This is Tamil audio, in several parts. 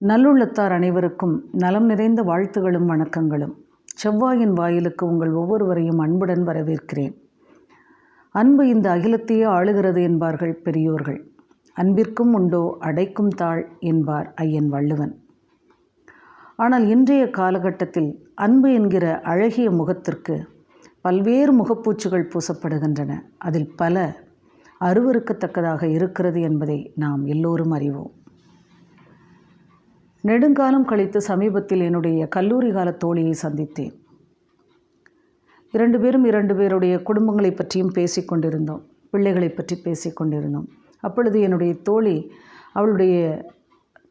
நல்லுள்ளத்தார் அனைவருக்கும் நலம் நிறைந்த வாழ்த்துகளும் வணக்கங்களும். செவ்வாயின் வாயிலுக்கு உங்கள் ஒவ்வொருவரையும் அன்புடன் வரவேற்கிறேன். அன்பு இந்த அகிலத்தையே ஆளுகிறது என்பார்கள் பெரியோர்கள். அன்பிற்கும் உண்டோ அடைக்கும் தாழ் என்பார் ஐயன் வள்ளுவன். ஆனால் இன்றைய காலகட்டத்தில் அன்பு என்கிற அழகிய முகத்திற்கு பல்வேறு முகப்பூச்சுகள் பூசப்படுகின்றன. அதில் பல அருவருக்கத்தக்கதாக இருக்கிறது என்பதை நாம் எல்லோரும் அறிவோம். நெடுங்காலம் கழித்து சமீபத்தில் என்னுடைய கல்லூரி கால தோழியை சந்தித்தேன். இரண்டு பேரும் இரண்டு பேருடைய குடும்பங்களை பற்றியும் பேசிக்கொண்டிருந்தோம் பிள்ளைகளை பற்றி பேசிக்கொண்டிருந்தோம் அப்பொழுது என்னுடைய தோழி அவளுடைய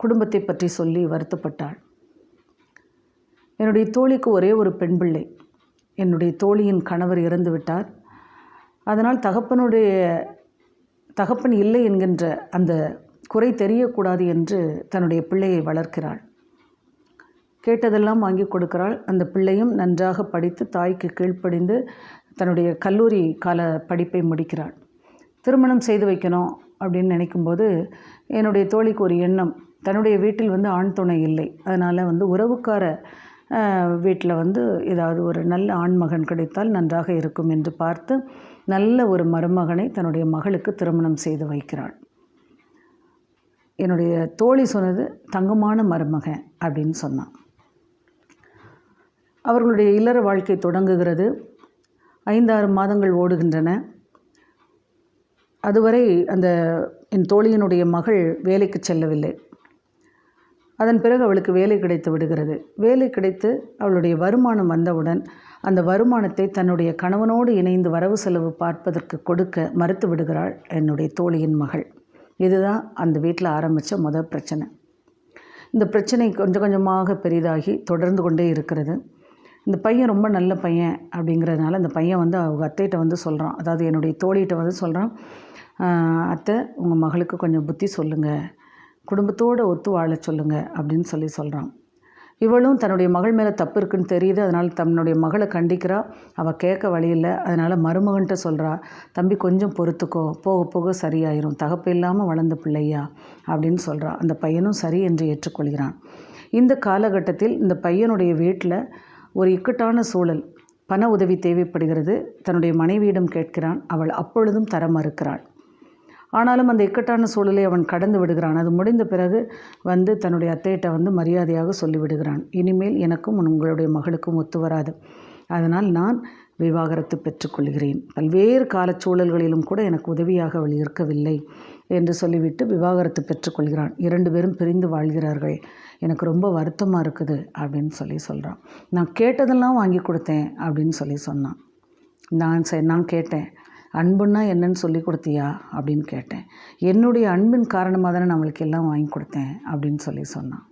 குடும்பத்தை பற்றி சொல்லி வருத்தப்பட்டாள். என்னுடைய தோழிக்கு ஒரே ஒரு பெண் பிள்ளை. என்னுடைய தோழியின் கணவர் இறந்து விட்டார். அதனால் தகப்பனுடைய தகப்பன் இல்லை என்கின்ற அந்த குறை தெரியக்கூடாது என்று தன்னுடைய பிள்ளையை வளர்க்கிறாள். கேட்டதெல்லாம் வாங்கி கொடுக்கிறாள். அந்த பிள்ளையும் நன்றாக படித்து தாய்க்கு கீழ்ப்படிந்து தன்னுடைய கல்லூரி கால படிப்பை முடிக்கிறாள். திருமணம் செய்து வைக்கணும் அப்படின்னு நினைக்கும்போது என்னுடைய தோழிக்கு ஒரு எண்ணம். தன்னுடைய வீட்டில் வந்து ஆண் துணை இல்லை. அதனால் வந்து உறவுக்கார வீட்டில் வந்து ஏதாவது ஒரு நல்ல ஆண்மகன் கிடைத்தால் நன்றாக இருக்கும் என்று பார்த்து நல்ல ஒரு மருமகனை தன்னுடைய மகளுக்கு திருமணம் செய்து வைக்கிறாள். என்னுடைய தோழி சொன்னது தங்கமான மருமகன் அப்படின்னு சொன்னான். அவர்களுடைய இல்லற வாழ்க்கை தொடங்குகிறது. ஐந்தாறு மாதங்கள் ஓடுகின்றன. அதுவரை அந்த என் தோழியினுடைய மகள் வேலைக்கு செல்லவில்லை. அதன் பிறகு அவளுக்கு வேலை கிடைத்து விடுகிறது. வேலை கிடைத்து அவளுடைய வருமானம் வந்தவுடன் அந்த வருமானத்தை தன்னுடைய கணவனோடு இணைந்து வரவு செலவு பார்ப்பதற்கு கொடுக்க மறுத்து விடுகிறாள் என்னுடைய தோழியின் மகள். இதுதான் அந்த வீட்டில் ஆரம்பித்த முதல் பிரச்சனை. இந்த பிரச்சனை கொஞ்சம் கொஞ்சமாக பெரிதாகி தொடர்ந்து கொண்டே இருக்கிறது. இந்த பையன் ரொம்ப நல்ல பையன் அப்படிங்கிறதுனால இந்த பையன் வந்து அவங்க அத்தைகிட்ட வந்து சொல்கிறான் அதாவது என்னுடைய தோழிகிட்ட வந்து சொல்கிறான் அத்தை உங்கள் மகளுக்கு கொஞ்சம் புத்தி சொல்லுங்கள் குடும்பத்தோடு ஒத்து வாழ சொல்லுங்கள் அப்படின்னு சொல்லி சொல்கிறான் இவளும் தன்னுடைய மகள் மேலே தப்பு இருக்குன்னு தெரியுது. அதனால் தன்னுடைய மகளை கண்டிக்கிறா. அவள் கேட்க வழி இல்லை. அதனால் மருமகன்ட்ட சொல்கிறா தம்பி கொஞ்சம் பொறுத்துக்கோ. போக போக சரியாயிரும். தகப்பு இல்லாமல் வளர்ந்த பிள்ளையா? அப்படின்னு சொல்கிறா அந்த பையனும் சரி என்று ஏற்றுக்கொள்கிறான். இந்த காலகட்டத்தில் இந்த பையனுடைய வீட்டில் ஒரு இக்கட்டான சூழல். பண உதவி தேவைப்படுகிறது. தன்னுடைய மனைவியிடம் கேட்கிறான். அவள் அப்பொழுதும் தர மறுக்கிறாள். ஆனாலும் அந்த இக்கட்டான சூழலை அவன் கடந்து விடுகிறான். அது முடிந்த பிறகு வந்து தன்னுடைய அத்தையிட்ட வந்து மரியாதையாக சொல்லிவிடுகிறான். இனிமேல் எனக்கும் உங்களுடைய மகளுக்கும் ஒத்து வராது. அதனால் நான் விவாகரத்து பெற்றுக்கொள்கிறேன். பல்வேறு காலச்சூழல்களிலும் கூட எனக்கு உதவியாக அவள் இருக்கவில்லை என்று சொல்லிவிட்டு விவாகரத்து பெற்றுக்கொள்கிறான். இரண்டு பேரும் பிரிந்து வாழ்கிறார்கள். எனக்கு ரொம்ப வருத்தமாக இருக்குது அப்படின்னு சொல்லி சொல்கிறான் நான் கேட்டதெல்லாம் வாங்கி கொடுத்தேன் அப்படின்னு சொல்லி சொன்னான். நான் சரி நான் கேட்டேன். அன்புன்னா என்னன்னு சொல்லி கொடுத்தியா? அப்படின்னு கேட்டேன். என்னுடைய அன்பின் காரணமாக தானே நம்மளுக்கு எல்லாம் வாங்கி கொடுத்தேன் அப்படின்னு சொல்லி சொன்னான்.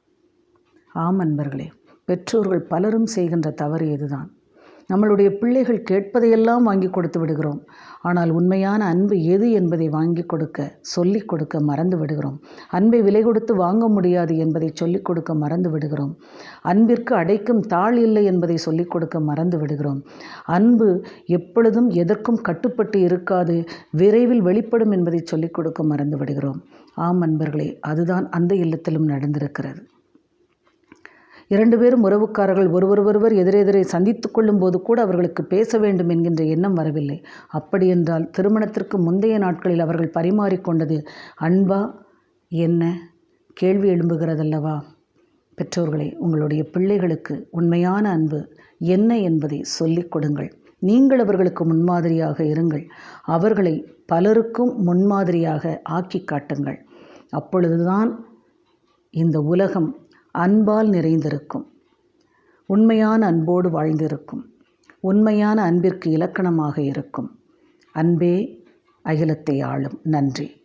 ஆம் அன்பர்களே பெற்றோர்கள் பலரும் செய்கின்ற தவறு இதுதான் நம்மளுடைய பிள்ளைகள் கேட்பதையெல்லாம் வாங்கி கொடுத்து விடுகிறோம். ஆனால் உண்மையான அன்பு எது என்பதை வாங்கி கொடுக்க சொல்லிக் கொடுக்க மறந்து விடுகிறோம். அன்பை விலை கொடுத்து வாங்க முடியாது என்பதை சொல்லிக் கொடுக்க மறந்து விடுகிறோம். அன்பிற்கு அடைக்கும் தாழ் இல்லை என்பதை சொல்லிக் கொடுக்க மறந்து விடுகிறோம். அன்பு எப்பொழுதும் எதற்கும் கட்டுப்பட்டு இருக்காது விரைவில் வெளிப்படும் என்பதை சொல்லிக் கொடுக்க மறந்து விடுகிறோம். ஆம் அன்பர்களே அதுதான் அந்த இல்லத்திலும் நடந்திருக்கிறது. இரண்டு பேரும் உறவுக்காரர்கள் ஒருவர் ஒருவர் எதிரெதிரை சந்தித்து கொள்ளும்போது கூட அவர்களுக்கு பேச வேண்டும் என்கின்ற எண்ணம் வரவில்லை. அப்படியென்றால் திருமணத்திற்கு முந்தைய நாட்களில் அவர்கள் பரிமாறிக்கொண்டது அன்பா என்ன? கேள்வி எழும்புகிறதல்லவா? பெற்றோர்களே உங்களுடைய பிள்ளைகளுக்கு உண்மையான அன்பு என்ன என்பதை சொல்லிக் கொடுங்கள். நீங்கள் அவர்களுக்கு முன்மாதிரியாக இருங்கள். அவர்களை பலருக்கும் முன்மாதிரியாக ஆக்கி காட்டுங்கள். அப்பொழுதுதான் இந்த உலகம் அன்பால் நிறைந்திருக்கும். உண்மையான அன்போடு வாழ்ந்திருக்கும். உண்மையான அன்பிற்கு இலக்கணமாக இருக்கும். அன்பே அகிலத்தை ஆளும். நன்றி.